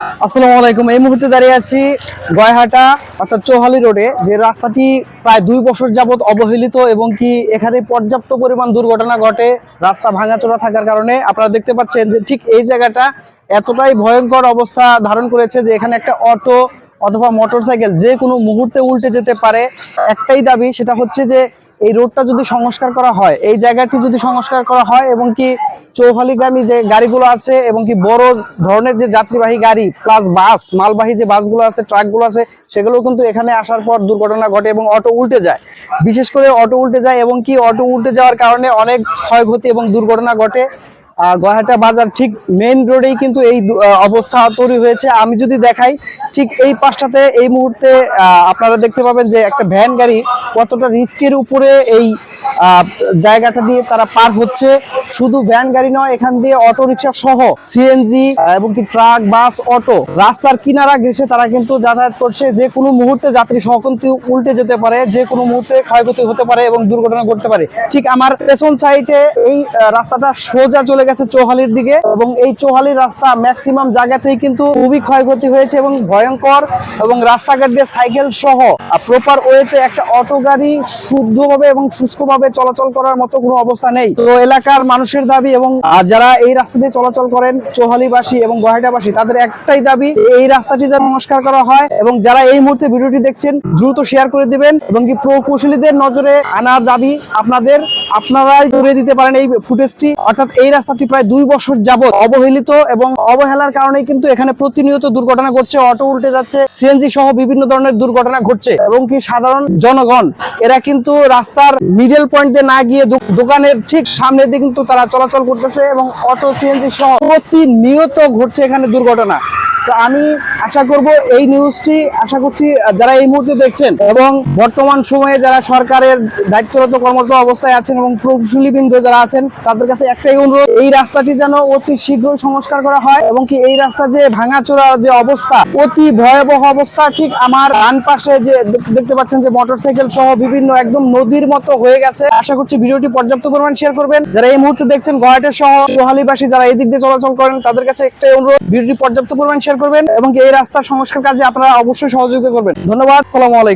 আসসালামু আলাইকুম। এই মুহূর্তে দাঁড়িয়ে আছি গয়হাটা, অর্থাৎ চৌহালি রোডে। যে রাস্তাটি প্রায় দুই বছর যাবত অবহেলিত এবং কি এখানে পর্যাপ্ত পরিমাণ দুর্ঘটনা ঘটে, রাস্তা ভাঙাচোরা থাকার কারণে আপনারা দেখতে পাচ্ছেন যে ঠিক এই জায়গাটা এতটাই ভয়ঙ্কর অবস্থা ধারণ করেছে যে এখানে একটা অটো অথবা মোটরসাইকেল যে কোনো মুহূর্তে উল্টে যেতে পারে। একটাই দাবি, সেটা হচ্ছে যে এই রোডটা যদি সংস্কার করা হয়, এই জায়গাটি যদি সংস্কার করা হয় এবং কি চৌহালিগামী যে গাড়িগুলো আছে এবং কি বড় ধরনের যে যাত্রীবাহী গাড়ি প্লাস বাস মালবাহী যে বাসগুলো আছে ট্রাকগুলো আছে, সেগুলো কিন্তু এখানে আসার পর দুর্ঘটনা ঘটে এবং অটো উল্টে যায়। বিশেষ করে অটো উল্টে যায় এবং কি অটো উল্টে যাওয়ার কারণে অনেক ক্ষয়ক্ষতি এবং দুর্ঘটনা ঘটে। আহ, গয়াহাটা বাজার ঠিক মেইন রোডেই কিন্তু এই অবস্থা তৈরি হয়েছে। আমি যদি দেখাই ঠিক এই পাশটাতে এই মুহূর্তে আপনারা দেখতে পাবেন যে একটা ভ্যান গাড়ি কতটা রিস্কের উপরে এই জায়গাটা দিয়ে তারা পার হচ্ছে। শুধু ভ্যান, গাড়ি নয়, এখান দিয়ে অটো রিক্সা সহ সিএনজি এবং কি ট্রাক, বাস, অটো রাস্তার কিনারা ঘেসে তারা কিন্তু যাতায়াত করছে। যে কোনো মুহূর্তে যাত্রী সহ কিন্তু উল্টে যেতে পারে, যে কোনো মুহূর্তে ক্ষয়ক্ষতি হতে পারে এবং দুর্ঘটনা ঘটতে পারে। ঠিক আমার পেছন সাইডে এই রাস্তাটা সোজা চলে গেছে চৌহালির দিকে এবং এই চৌহালির রাস্তা ম্যাক্সিমাম জায়গাতেই কিন্তু খুবই ক্ষয়ক্ষতি হয়েছে এবং ভয়ঙ্কর এবং রাস্তাঘাট দিয়ে সাইকেল সহ প্রপার ওয়েতে একটা অটো গাড়ি শুদ্ধভাবে এবং সুস্থভাবে চলাচল করার মতো কোনো অবস্থা নেই। তো এলাকার মানুষের দাবি এবং যারা এই রাস্তা দিয়ে চলাচল করেন, চৌহালিবাসী এবং গহাটাবাসী তাদের একটাই দাবি, এই রাস্তাটি যেন সংস্কার করা হয় এবং যারা এই মুহূর্তে ভিডিওটি দেখছেন, দ্রুত শেয়ার করে দিবেন এবং কি প্রকৌশলীদের নজরে আনার দাবি আপনাদের, আপনারাই ধরে দিতে পারেন এই ফুটেজটি। অর্থাৎ এই রাস্তাটি প্রায় দুই বছর যাবত অবহেলিত এবং অবহেলার কারণে কিন্তু এখানে প্রতিনিয়ত দুর্ঘটনা ঘটছে, অটো উল্টে যাচ্ছে সিএনজি সহ বিভিন্ন ধরনের দুর্ঘটনা ঘটছে এবং কি সাধারণ জনগণ, এরা কিন্তু রাস্তার মিডল পয়েন্টে না গিয়ে দোকানের ঠিক সামনে দিয়ে কিন্তু তারা চলাচল করতেছে এবং অটো সিএনজি সহ প্রতিনিয়ত ঘটছে এখানে দুর্ঘটনা। তো আমি আশা করব এই নিউজটি আশা করছি যারা এই মুহূর্তে দেখছেন এবং বর্তমান সময়ে যারা সরকারের দায়িত্বরত কর্মরত অবস্থায় আছেন এবং প্রকৌশলীবৃন্দ যারা আছেন, তাদের কাছে একটাই অনুরোধ, এই রাস্তাটি যেন অতি শীঘ্রই সংস্কার করা হয় এবং কি এই রাস্তা যে ভাঙাচোরা যে অবস্থা, অতি ভয়াবহ অবস্থা, ঠিক আমার ডান পাশে যে দেখতে পাচ্ছেন যে মোটরসাইকেল সহ বিভিন্ন একদম নদীর মতো হয়ে গেছে। আশা করছি ভিডিওটি পর্যাপ্ত পরিমাণ শেয়ার করবেন। যারা এই মুহূর্তে দেখছেন গয়াটের সহ সোহালিবাসী যারা এই দিক দিয়ে চলাচল করেন, তাদের কাছে একটাই অনুরোধ, ভিডিওটি পর্যাপ্ত পরিমাণ শেয়ার করবেন এবং এই রাস্তার সংস্কার কাজে আপনারা অবশ্যই সহযোগিতা করবেন। ধন্যবাদ সালাম আলাইকুম।